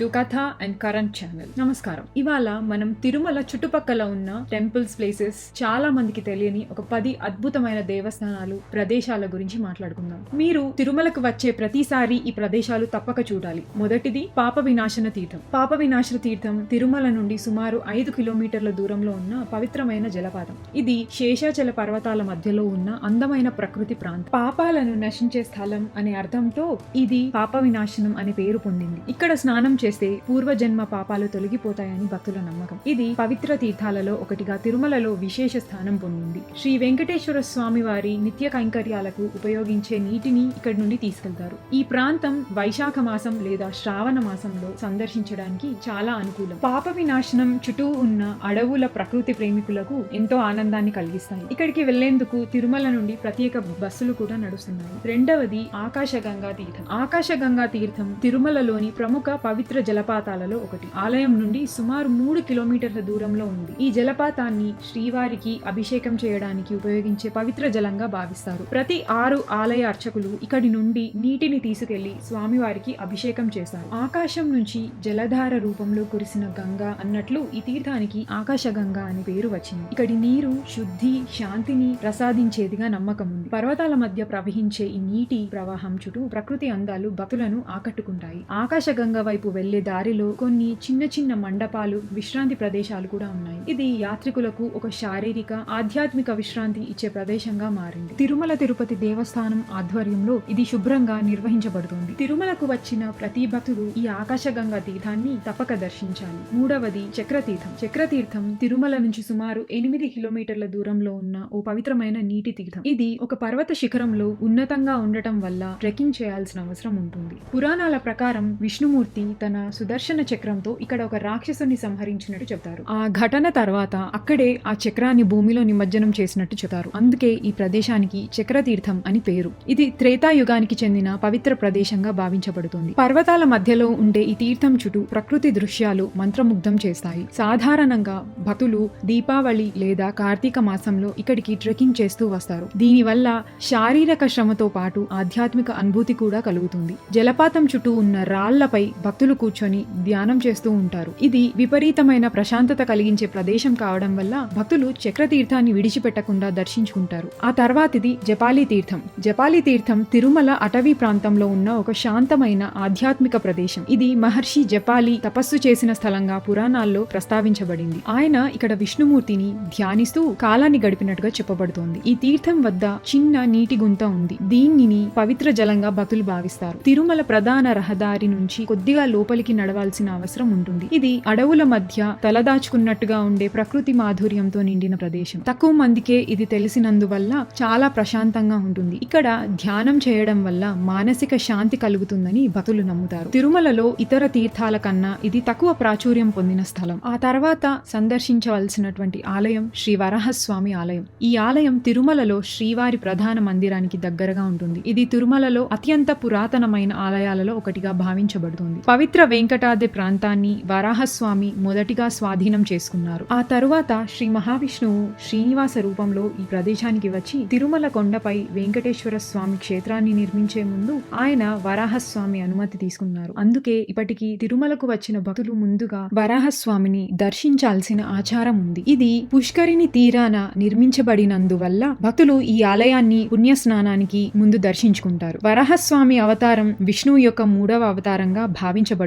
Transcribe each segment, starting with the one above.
To కథ and current channel. నమస్కారం. ఇవాళ మనం తిరుమల చుట్టుపక్కల ఉన్న టెంపుల్స్ ప్లేసెస్ చాలా మందికి తెలియని ఒక పది అద్భుతమైన దేవస్థానాలు ప్రదేశాల గురించి మాట్లాడుకుందాం. మీరు తిరుమలకు వచ్చే ప్రతిసారి ఈ ప్రదేశాలు తప్పక చూడాలి. మొదటిది పాప వినాశన తీర్థం. పాప వినాశన తీర్థం తిరుమల నుండి సుమారు ఐదు కిలోమీటర్ల దూరంలో ఉన్న పవిత్రమైన జలపాతం. ఇది శేషాచల పర్వతాల మధ్యలో ఉన్న అందమైన ప్రకృతి ప్రాంతం. పాపాలను నశించే స్థలం అనే అర్థంతో ఇది పాప వినాశనం అనే పేరు పొందింది. ఇక్కడ స్నానం చేస్తే పూర్వజన్మ పాపాలు తొలగిపోతాయని భక్తుల నమ్మకం. ఇది పవిత్ర తీర్థాలలో ఒకటిగా తిరుమలలో విశేష స్థానం పొందింది. శ్రీ వెంకటేశ్వర స్వామి వారి నిత్య కైంకర్యాలకు ఉపయోగించే నీటిని ఇక్కడి నుండి తీసుకెళ్తారు. ఈ ప్రాంతం వైశాఖ మాసం లేదా శ్రావణ మాసంలో సందర్శించడానికి చాలా అనుకూలం. పాప వినాశనం చుట్టూ ఉన్న అడవుల ప్రకృతి ప్రేమికులకు ఎంతో ఆనందాన్ని కలిగిస్తాయి. ఇక్కడికి వెళ్ళేందుకు తిరుమల నుండి ప్రత్యేక బస్సులు కూడా నడుస్తున్నాయి. రెండవది ఆకాశగంగా తీర్థం. ఆకాశగంగా తీర్థం తిరుమలలోని ప్రముఖ పవిత్ర జలపాతాలలో ఒకటి. ఆలయం నుండి సుమారు మూడు కిలోమీటర్ల దూరంలో ఉంది. ఈ జలపాతాన్ని శ్రీవారికి అభిషేకం చేయడానికి ఉపయోగించే పవిత్ర జలంగా భావిస్తారు. ప్రతి ఆరు ఆలయ అర్చకులు ఇక్కడి నుండి నీటిని తీసుకెళ్ళి స్వామివారికి అభిషేకం చేస్తారు. ఆకాశం నుంచి జలధార రూపంలో కురిసిన గంగా అన్నట్లు ఈ తీర్థానికి ఆకాశ గంగా అని పేరు వచ్చింది. ఇక్కడి నీరు శుద్ధి శాంతిని ప్రసాదించేదిగా నమ్మకం ఉంది. పర్వతాల మధ్య ప్రవహించే ఈ నీటి ప్రవాహం చుట్టూ ప్రకృతి అందాలు భక్తులను ఆకట్టుకుంటాయి. ఆకాశగంగ వైపు వెళ్ళే దారిలో కొన్ని చిన్న చిన్న మండపాలు విశ్రాంతి ప్రదేశాలు కూడా ఉన్నాయి. ఇది యాత్రికులకు ఒక శారీరక ఆధ్యాత్మిక విశ్రాంతి ఇచ్చే ప్రదేశంగా మారింది. తిరుమల తిరుపతి దేవస్థానం ఆధ్వర్యంలో ఇది శుభ్రంగా నిర్వహించబడుతుంది. తిరుమలకు వచ్చిన ప్రతి భక్తుడు ఈ ఆకాశగంగా తీర్థాన్ని తప్పక దర్శించాలి. మూడవది చక్రతీర్థం. చక్రతీర్థం తిరుమల నుంచి సుమారు ఎనిమిది కిలోమీటర్ల దూరంలో ఉన్న ఓ పవిత్రమైన నీటి తీర్థం. ఇది ఒక పర్వత శిఖరంలో ఉన్నతంగా ఉండటం వల్ల ట్రెక్కింగ్ చేయాల్సిన అవసరం ఉంటుంది. పురాణాల ప్రకారం విష్ణుమూర్తి తన సుదర్శన చక్రంతో ఇక్కడ ఒక రాక్షసుని సంహరించినట్టు చెప్తారు ఆ ఘటన తర్వాత అక్కడే ఆ చక్రాన్ని భూమిలో నిమజ్జనం చేసినట్టు చెప్తారు అందుకే ఈ ప్రదేశానికి చక్రతీర్థం అని పేరు. ఇది త్రేతాయుగానికి చెందిన పవిత్ర ప్రదేశంగా భావించబడుతుంది. పర్వతాల మధ్యలో ఉండే ఈ తీర్థం చుట్టూ ప్రకృతి దృశ్యాలు మంత్రముగ్ధం చేస్తాయి. సాధారణంగా భక్తులు దీపావళి లేదా కార్తీక మాసంలో ఇక్కడికి ట్రెక్కింగ్ చేస్తూ వస్తారు. దీనివల్ల శారీరక శ్రమతో పాటు ఆధ్యాత్మిక అనుభూతి కూడా కలుగుతుంది. జలపాతం చుట్టూ ఉన్న రాళ్ళపై భక్తులు కూర్చొని ధ్యానం చేస్తూ ఉంటారు. ఇది విపరీతమైన ప్రశాంతత కలిగించే ప్రదేశం కావడం వల్ల భక్తులు చక్రతీర్థాన్ని విడిచిపెట్టకుండా దర్శించుకుంటారు. ఆ తర్వాతిది జపాలి తీర్థం. జపాలి తీర్థం తిరుమల అటవీ ప్రాంతంలో ఉన్న ఒక శాంతమైన ఆధ్యాత్మిక ప్రదేశం. ఇది మహర్షి జపాలి తపస్సు చేసిన స్థలంగా పురాణాల్లో ప్రస్తావించబడింది. ఆయన ఇక్కడ విష్ణుమూర్తిని ధ్యానిస్తూ కాలాన్ని గడిపినట్టుగా చెప్పబడుతోంది. ఈ తీర్థం వద్ద చిన్న నీటి గుంత ఉంది. దీనిని పవిత్ర జలంగా భక్తులు భావిస్తారు. తిరుమల ప్రధాన రహదారి నుంచి కొద్దిగా లోపలికి నడవాల్సిన అవసరం ఉంటుంది. ఇది అడవుల మధ్య తలదాచుకున్నట్టుగా ఉండే ప్రకృతి మాధుర్యంతో నిండిన ప్రదేశం. తక్కువ మందికే ఇది తెలిసినందువల్ల చాలా ప్రశాంతంగా ఉంటుంది. ఇక్కడ ధ్యానం చేయడం వల్ల మానసిక శాంతి కలుగుతుందని భక్తులు నమ్ముతారు. తిరుమలలో ఇతర తీర్థాల కన్నా ఇది తక్కువ ప్రాచుర్యం పొందిన స్థలం. ఆ తర్వాత సందర్శించవలసినటువంటి ఆలయం శ్రీ వరాహస్వామి ఆలయం. ఈ ఆలయం తిరుమలలో శ్రీవారి ప్రధాన మందిరానికి దగ్గరగా ఉంటుంది. ఇది తిరుమలలో అత్యంత పురాతనమైన ఆలయాలలో ఒకటిగా భావించబడుతుంది. పవిత్ర వెంకటాద్రి ప్రాంతాన్ని వరాహస్వామి మొదటిగా స్వాధీనం చేసుకున్నారు. ఆ తరువాత శ్రీ మహావిష్ణువు శ్రీనివాస రూపంలో ఈ ప్రదేశానికి వచ్చి తిరుమల కొండపై వెంకటేశ్వర స్వామి క్షేత్రాన్ని నిర్మించే ముందు ఆయన వరాహస్వామి అనుమతి తీసుకున్నారు. అందుకే ఇప్పటికీ తిరుమలకు వచ్చిన భక్తులు ముందుగా వరాహస్వామిని దర్శించాల్సిన ఆచారం ఉంది. ఇది పుష్కరిణి తీరాన నిర్మించబడినందువల్ల భక్తులు ఈ ఆలయాన్ని పుణ్య స్నానానికి ముందు దర్శించుకుంటారు. వరాహస్వామి అవతారం విష్ణువు యొక్క మూడవ అవతారంగా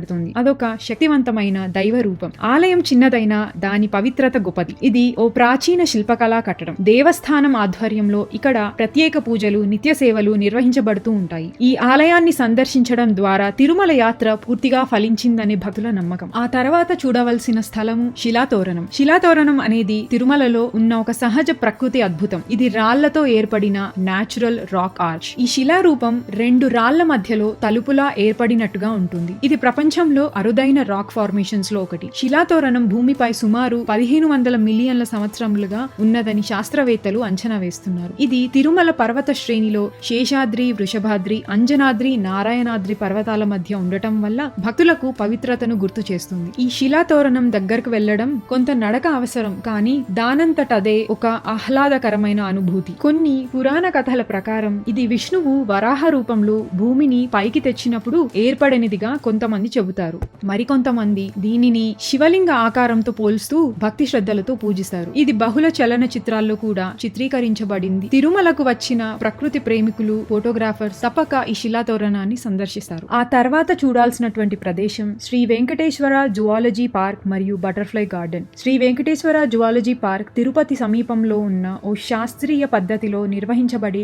భావించబడుతుంది అదొక శక్తివంతమైన దైవ రూపం. ఆలయం చిన్నదైన దాని పవిత్రత గొప్పది. ఇది ఓ ప్రాచీన శిల్పకళా కట్టడం. దేవస్థానం ఆధ్వర్యంలో ఇక్కడ ప్రత్యేక పూజలు నిత్య సేవలు నిర్వహించబడుతూ ఉంటాయి. ఈ ఆలయాన్ని సందర్శించడం ద్వారా తిరుమల యాత్ర పూర్తిగా ఫలించిందనే భక్తుల నమ్మకం. ఆ తర్వాత చూడవలసిన స్థలము శిలాతోరణం. శిలాతోరణం అనేది తిరుమలలో ఉన్న ఒక సహజ ప్రకృతి అద్భుతం. ఇది రాళ్ళతో ఏర్పడిన నాచురల్ రాక్ ఆర్చ్ ఈ శిలారూపం రెండు రాళ్ళ మధ్యలో తలుపులా ఏర్పడినట్టుగా ఉంటుంది. ఇది ప్రపంచ ప్రపంచంలో అరుదైన రాక్ ఫార్మేషన్స్లో ఒకటి. శిలాతోరణం భూమిపై సుమారు పదిహేను వందల మిలియన్ల సంవత్సరములుగా ఉన్నదని శాస్త్రవేత్తలు అంచనా వేస్తున్నారు. ఇది తిరుమల పర్వత శ్రేణిలో శేషాద్రి వృషభాద్రి అంజనాద్రి నారాయణాద్రి పర్వతాల మధ్య ఉండటం వల్ల భక్తులకు పవిత్రతను గుర్తు చేస్తుంది. ఈ శిలాతోరణం దగ్గరకు వెళ్ళడం కొంత నడక అవసరం కానీ దానంతటదే ఒక ఆహ్లాదకరమైన అనుభూతి. కొన్ని పురాణ కథల ప్రకారం ఇది విష్ణువు వరాహ రూపంలో భూమిని పైకి తెచ్చినప్పుడు ఏర్పడనిదిగా కొంతమంది చెబుతారు. చెబుతారు. మరికొంతమంది దీనిని శివలింగ ఆకారంతో పోల్స్తూ భక్తి శ్రద్ధలతో పూజిస్తారు. ఇది బహుళ చలన చిత్రాల్లో కూడా చిత్రీకరించబడింది. తిరుమలకు వచ్చిన ప్రకృతి ప్రేమికులు ఫోటోగ్రాఫర్స్ తప్పక ఈ శిలాతోరణాన్ని సందర్శిస్తారు. ఆ తర్వాత చూడాల్సినటువంటి ప్రదేశం శ్రీ వెంకటేశ్వర జువాలజీ పార్క్ మరియు butterfly garden. Sri Venkateswara zoology park Tirupati సమీపంలో ఉన్న ఓ శాస్త్రీయ పద్ధతిలో నిర్వహించబడే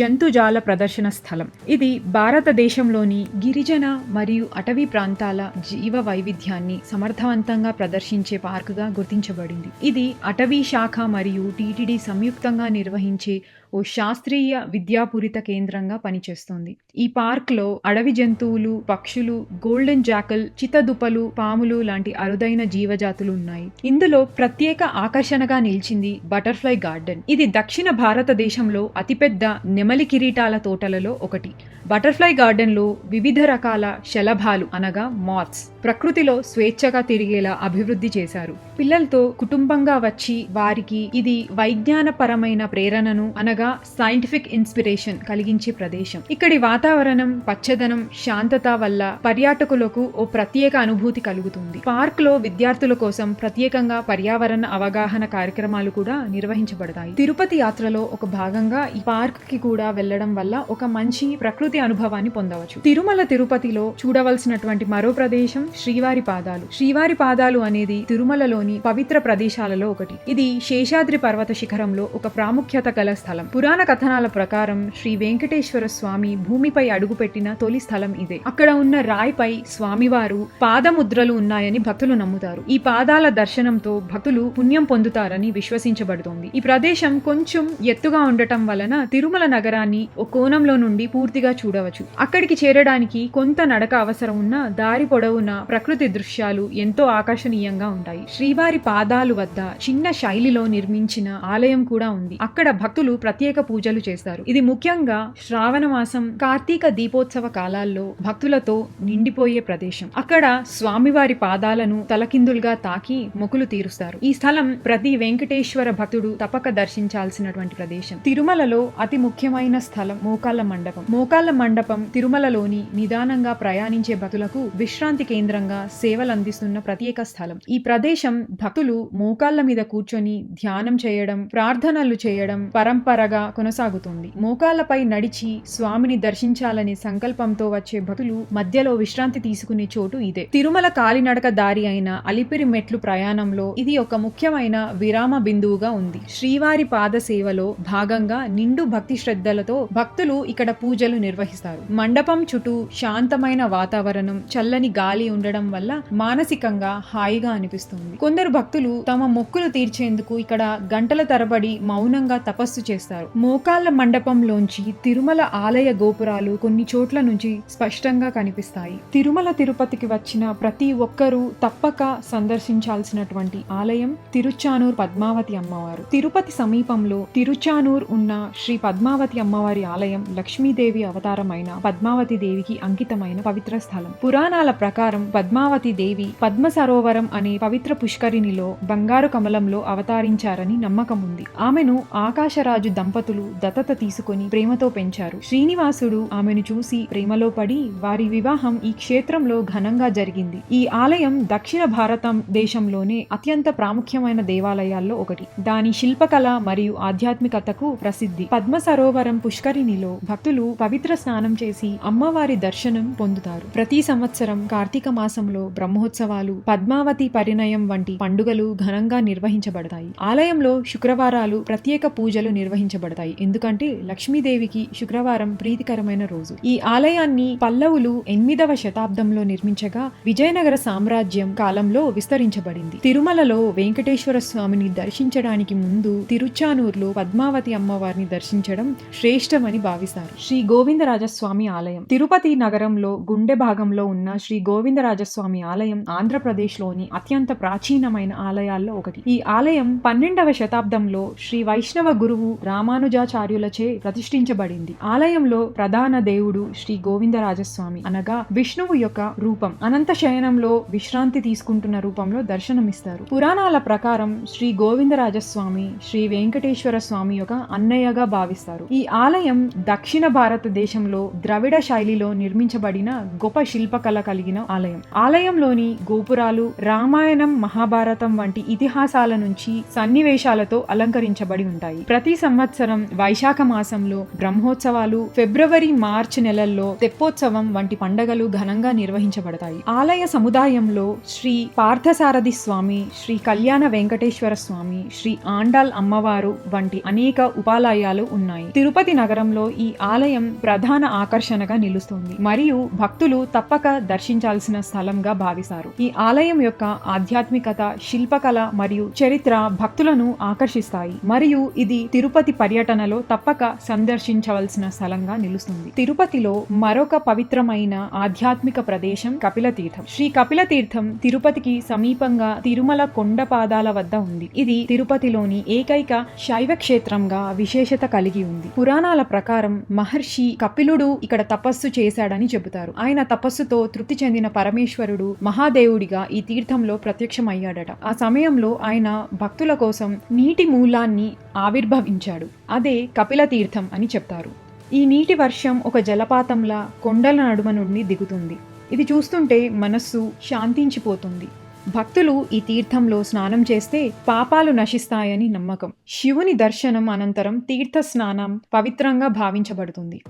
జంతుజాల ప్రదర్శన స్థలం. ఇది భారతదేశంలోని గిరిజన మరియు అటవీ ప్రాంతాల జీవ వైవిధ్యాన్ని సమర్థవంతంగా ప్రదర్శించే పార్కుగా గుర్తించబడింది. ఇది అటవీ శాఖ మరియు టీటీడీ సంయుక్తంగా నిర్వహించే ఓ శాస్త్రీయ విద్యాపూరిత కేంద్రంగా పనిచేస్తోంది. ఈ పార్క్లో అడవి జంతువులు పక్షులు గోల్డెన్ జాకల్ చితదుపలు పాములు లాంటి అరుదైన జీవజాతులు ఉన్నాయి. ఇందులో ప్రత్యేక ఆకర్షణగా నిలిచింది బటర్ఫ్లై గార్డెన్. ఇది దక్షిణ భారతదేశంలో అతిపెద్ద నెమలి కిరీటాల తోటలలో ఒకటి. బటర్ఫ్లై గార్డెన్లో వివిధ రకాల శలభాలు అనగా మాత్స్ ప్రకృతిలో స్వేచ్ఛగా తిరిగేలా అభివృద్ధి చేశారు. పిల్లలతో కుటుంబంగా వచ్చి వారికి ఇది వైజ్ఞానపరమైన ప్రేరణను అనగా సైంటిఫిక్ ఇన్స్పిరేషన్ కలిగించే ప్రదేశం. ఇక్కడి వాతావరణం పచ్చదనం శాంతత వల్ల పర్యాటకులకు ఓ ప్రత్యేక అనుభూతి కలుగుతుంది. పార్క్లో విద్యార్థుల కోసం ప్రత్యేకంగా పర్యావరణ అవగాహన కార్యక్రమాలు కూడా నిర్వహించబడతాయి. తిరుపతి యాత్రలో ఒక భాగంగా ఈ పార్క్కి కూడా వెళ్ళడం వల్ల ఒక మంచి ప్రకృతి అనుభవాన్ని పొందవచ్చు. తిరుమల తిరుపతిలో చూడవలసినటువంటి మరో ప్రదేశం శ్రీవారి పాదాలు. శ్రీవారి పాదాలు అనేది తిరుమలలోని పవిత్ర ప్రదేశాలలో ఒకటి. ఇది శేషాద్రి పర్వత శిఖరంలో ఒక ప్రాముఖ్యత గల స్థలం. పురాణ కథనాల ప్రకారం శ్రీ వెంకటేశ్వర స్వామి భూమిపై అడుగుపెట్టిన తొలి స్థలం ఇదే. అక్కడ ఉన్న రాయిపై స్వామివారు పాదముద్రలు ఉన్నాయని భక్తులు నమ్ముతారు. ఈ పాదాల దర్శనంతో భక్తులు పుణ్యం పొందుతారని విశ్వసించబడుతోంది. ఈ ప్రదేశం కొంచెం ఎత్తుగా ఉండటం వలన తిరుమల నగరాన్ని ఒక కోణంలో నుండి పూర్తిగా చూడవచ్చు. అక్కడికి చేరడానికి కొంత నడక అవసరం ఉన్న దారి పొడవునా ప్రకృతి దృశ్యాలు ఎంతో ఆకర్షణీయంగా ఉంటాయి. శ్రీవారి పాదాలు వద్ద చిన్న శైలిలో నిర్మించిన ఆలయం కూడా ఉంది. అక్కడ భక్తులు ప్రత్యేక పూజలు చేస్తారు. ఇది ముఖ్యంగా శ్రావణ మాసం కార్తీక దీపోత్సవ కాలాల్లో భక్తులతో నిండిపోయే ప్రదేశం. అక్కడ స్వామివారి పాదాలను తలకిందులుగా తాకి మొక్కులు తీరుస్తారు. ఈ స్థలం ప్రతి వెంకటేశ్వర భక్తుడు తప్పక దర్శించాల్సినటువంటి ప్రదేశం. తిరుమలలో అతి ముఖ్యమైన స్థలం మోకాళ్ళ మండపం. మోకాళ్ళ మండపం తిరుమలలోని నిదానంగా ప్రయాణించే భక్తులకు విశ్రాంతి కేంద్రంగా సేవలు అందిస్తున్న ప్రత్యేక స్థలం. ఈ ప్రదేశం భక్తులు మోకాళ్ళ మీద కూర్చొని ధ్యానం చేయడం ప్రార్థనలు చేయడం పరంపర పరంపరగా కొనసాగుతుంది. మోకాళ్ళపై నడిచి స్వామిని దర్శించాలనే సంకల్పంతో వచ్చే భక్తులు మధ్యలో విశ్రాంతి తీసుకునే చోటు ఇదే. తిరుమల కాలినడక దారి అయిన అలిపిరి మెట్లు ప్రయాణంలో ఇది ఒక ముఖ్యమైన విరామ బిందువుగా ఉంది. శ్రీవారి పాద సేవలో భాగంగా నిండు భక్తి శ్రద్ధలతో భక్తులు ఇక్కడ పూజలు నిర్వహిస్తారు. మండపం చుట్టూ శాంతమైన వాతావరణం చల్లని గాలి ఉండడం వల్ల మానసికంగా హాయిగా అనిపిస్తుంది. కొందరు భక్తులు తమ మొక్కులు తీర్చేందుకు ఇక్కడ గంటల తరబడి మౌనంగా తపస్సు చేస్తారు. మోకాళ్ళ మండపంలోంచి తిరుమల ఆలయ గోపురాలు కొన్ని చోట్ల నుంచి స్పష్టంగా కనిపిస్తాయి. తిరుమల తిరుపతికి వచ్చిన ప్రతి ఒక్కరూ తప్పక సందర్శించాల్సినటువంటి ఆలయం తిరుచానూర్ పద్మావతి అమ్మవారు. తిరుపతి సమీపంలో తిరుచానూర్ ఉన్న శ్రీ పద్మావతి అమ్మవారి ఆలయం లక్ష్మీదేవి అవతారమైన పద్మావతి దేవికి అంకితమైన పవిత్ర స్థలం. పురాణాల ప్రకారం పద్మావతి దేవి పద్మ సరోవరం అనే పవిత్ర పుష్కరిణిలో బంగారు కమలంలో అవతారించారని నమ్మకం ఉంది. ఆమెను ఆకాశరాజు దంపతులు దత్తత తీసుకొని ప్రేమతో పెంచారు. శ్రీనివాసుడు ఆమెను చూసి ప్రేమలో పడి వారి వివాహం ఈ క్షేత్రంలో ఘనంగా జరిగింది. ఈ ఆలయం దక్షిణ భారతం దేశంలోనే అత్యంత ప్రాముఖ్యమైన దేవాలయాల్లో ఒకటి. దాని శిల్పకళ మరియు ఆధ్యాత్మికతకు ప్రసిద్ధి. పద్మ సరోవరం పుష్కరిణిలో భక్తులు పవిత్ర స్నానం చేసి అమ్మవారి దర్శనం పొందుతారు. ప్రతి సంవత్సరం కార్తీక మాసంలో బ్రహ్మోత్సవాలు పద్మావతి పరిణయం వంటి పండుగలు ఘనంగా నిర్వహించబడతాయి. ఆలయంలో శుక్రవారాలు ప్రత్యేక పూజలు నిర్వహించబడతాయి ఎందుకంటే లక్ష్మీదేవికి శుక్రవారం ప్రీతికరమైన రోజు. ఈ ఆలయాన్ని పల్లవులు ఎనిమిదవ శతాబ్దంలో నిర్మించగా విజయనగర సామ్రాజ్యం కాలంలో విస్తరించబడింది. తిరుమలలో వెంకటేశ్వర స్వామిని దర్శించడానికి ముందు తిరుచానూరులో పద్మావతి అమ్మవారిని దర్శించడం శ్రేష్టమని భావిస్తారు. శ్రీ గోవిందరాజస్వామి ఆలయం. తిరుపతి నగరంలో గుండె భాగంలో ఉన్న శ్రీ గోవిందరాజస్వామి ఆలయం ఆంధ్రప్రదేశ్లోని అత్యంత ప్రాచీనమైన ఆలయాల్లో ఒకటి. ఈ ఆలయం పన్నెండవ శతాబ్దంలో శ్రీ వైష్ణవ గురువు రామ రామానుజాచార్యులచే ప్రతిష్ఠించబడింది. ఆలయంలో ప్రధాన దేవుడు శ్రీ గోవిందరాజస్వామి అనగా విష్ణువు యొక్క రూపం. అనంత శయనంలో విశ్రాంతి తీసుకుంటున్న రూపంలో దర్శనమిస్తారు. పురాణాల ప్రకారం శ్రీ గోవిందరాజస్వామి శ్రీ వెంకటేశ్వర స్వామి యొక్క అన్నయ్యగా భావిస్తారు. ఈ ఆలయం దక్షిణ భారతదేశంలో ద్రవిడ శైలిలో నిర్మించబడిన గొప్ప శిల్పకళ కలిగిన ఆలయం. ఆలయంలోని గోపురాలు రామాయణం మహాభారతం వంటి ఇతిహాసాల నుంచి సన్నివేశాలతో అలంకరించబడి ఉంటాయి. ప్రతి సంవత్సరం వైశాఖ మాసంలో బ్రహ్మోత్సవాలు ఫిబ్రవరి మార్చి నెలల్లో తెప్పోత్సవం వంటి పండగలు ఘనంగా నిర్వహించబడతాయి. ఆలయ సముదాయంలో శ్రీ పార్థసారథి స్వామి శ్రీ కళ్యాణ వెంకటేశ్వర స్వామి శ్రీ ఆండాల్ అమ్మవారు వంటి అనేక ఉపాలయాలు ఉన్నాయి. తిరుపతి నగరంలో ఈ ఆలయం ప్రధాన ఆకర్షణగా నిలుస్తుంది. మరియు భక్తులు తప్పక దర్శించాల్సిన స్థలంగా భావిస్తారు. ఈ ఆలయం యొక్క ఆధ్యాత్మికత శిల్పకళ మరియు చరిత్ర భక్తులను ఆకర్షిస్తాయి. మరియు ఇది తిరుపతి పర్యటనలో తప్పక సందర్శించవలసిన స్థలంగా నిలుస్తుంది. తిరుపతిలో మరొక పవిత్రమైన ఆధ్యాత్మిక ప్రదేశం కపిలతీర్థం. శ్రీ కపిలతీర్థం తిరుపతికి సమీపంగా తిరుమల కొండ పాదాల వద్ద ఉంది. ఇది తిరుపతిలోని ఏకైక శైవ క్షేత్రంగా విశేషత కలిగి ఉంది. పురాణాల ప్రకారం మహర్షి కపిలుడు ఇక్కడ తపస్సు చేశాడని చెబుతారు. ఆయన తపస్సుతో తృప్తి చెందిన పరమేశ్వరుడు మహాదేవుడిగా ఈ తీర్థంలో ప్రత్యక్షమయ్యాడట. ఆ సమయంలో ఆయన భక్తుల కోసం నీటి మూలాన్ని ఆవిర్భవించాడు. అదే కపిల తీర్థం అని చెప్తారు. ఈ నీటి వర్షం ఒక జలపాతంలా కొండల నడుమ నుండి దిగుతుంది. ఇది చూస్తుంటే మనస్సు శాంతించిపోతుంది. భక్తులు ఈ తీర్థంలో స్నానం చేస్తే పాపాలు నశిస్తాయని నమ్మకం. శివుని దర్శనం అనంతరం తీర్థ స్నానం పవిత్రంగా భావించబడుతుంది.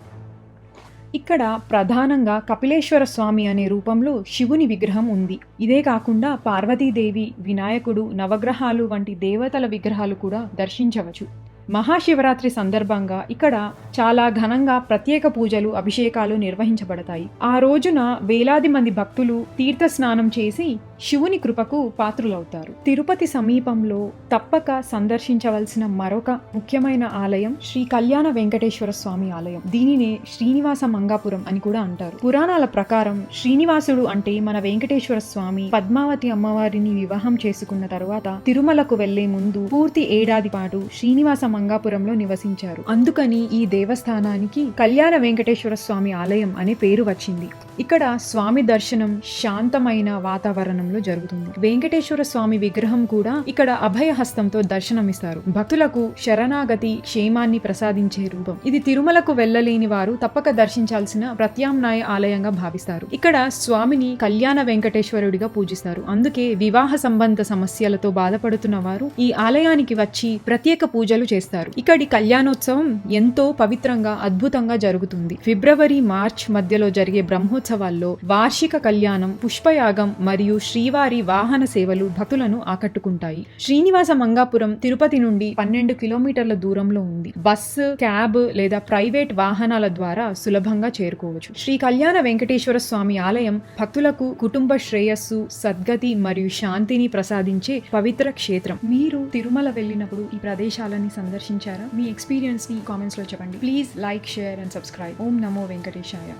ఇక్కడ ప్రధానంగా కపిలేశ్వర స్వామి అనే రూపంలో శివుని విగ్రహం ఉంది. ఇదే కాకుండా పార్వతీదేవి వినాయకుడు నవగ్రహాలు వంటి దేవతల విగ్రహాలు కూడా దర్శించవచ్చు. మహాశివరాత్రి సందర్భంగా ఇక్కడ చాలా ఘనంగా ప్రత్యేక పూజలు అభిషేకాలు నిర్వహించబడతాయి. ఆ రోజున వేలాది మంది భక్తులు తీర్థ స్నానం చేసి శివుని కృపకు పాత్రులవుతారు. తిరుపతి సమీపంలో తప్పక సందర్శించవలసిన మరొక ముఖ్యమైన ఆలయం శ్రీ కళ్యాణ వెంకటేశ్వర స్వామి ఆలయం. దీనినే శ్రీనివాస మంగాపురం అని కూడా అంటారు. పురాణాల ప్రకారం శ్రీనివాసుడు అంటే మన వెంకటేశ్వర స్వామి పద్మావతి అమ్మవారిని వివాహం చేసుకున్న తర్వాత తిరుమలకు వెళ్ళే ముందు పూర్తి ఏడాది పాటు శ్రీనివాస మంగాపురంలో నివసించారు. అందుకని ఈ దేవస్థానానికి కళ్యాణ వెంకటేశ్వర స్వామి ఆలయం అనే పేరు వచ్చింది. ఇక్కడ స్వామి దర్శనం శాంతమైన వాతావరణం సమయంలో జరుగుతుంది. వెంకటేశ్వర స్వామి విగ్రహం కూడా ఇక్కడ అభయ హస్తంతో దర్శనమిస్తారు. భక్తులకు శరణాగతి క్షేమాన్ని ప్రసాదించే రూపం. ఇది తిరుమలకు వెళ్ళలేని వారు తప్పక దర్శించాల్సిన ప్రత్యామ్నాయ ఆలయంగా భావిస్తారు. ఇక్కడ స్వామిని కళ్యాణ వెంకటేశ్వరుడిగా పూజిస్తారు. అందుకే వివాహ సంబంధ సమస్యలతో బాధపడుతున్న వారు ఈ ఆలయానికి వచ్చి ప్రత్యేక పూజలు చేస్తారు. ఇక్కడి కళ్యాణోత్సవం ఎంతో పవిత్రంగా అద్భుతంగా జరుగుతుంది. ఫిబ్రవరి మార్చ్ మధ్యలో జరిగే బ్రహ్మోత్సవాల్లో వార్షిక కళ్యాణం పుష్పయాగం మరియు శ్రీవారి వాహన సేవలు భక్తులను ఆకట్టుకుంటాయి. శ్రీనివాస మంగాపురం తిరుపతి నుండి పన్నెండు కిలోమీటర్ల దూరంలో ఉంది. బస్సు క్యాబ్ లేదా ప్రైవేట్ వాహనాల ద్వారా సులభంగా చేరుకోవచ్చు. శ్రీ కళ్యాణ వెంకటేశ్వర స్వామి ఆలయం భక్తులకు కుటుంబ శ్రేయస్సు సద్గతి మరియు శాంతిని ప్రసాదించే పవిత్ర క్షేత్రం. మీరు తిరుమల వెళ్ళినప్పుడు ఈ ప్రదేశాలని సందర్శించారా? మీ ఎక్స్పీరియన్స్ని కామెంట్స్లో చెప్పండి. Please like share and subscribe. ఓం నమో వెంకటేశాయ.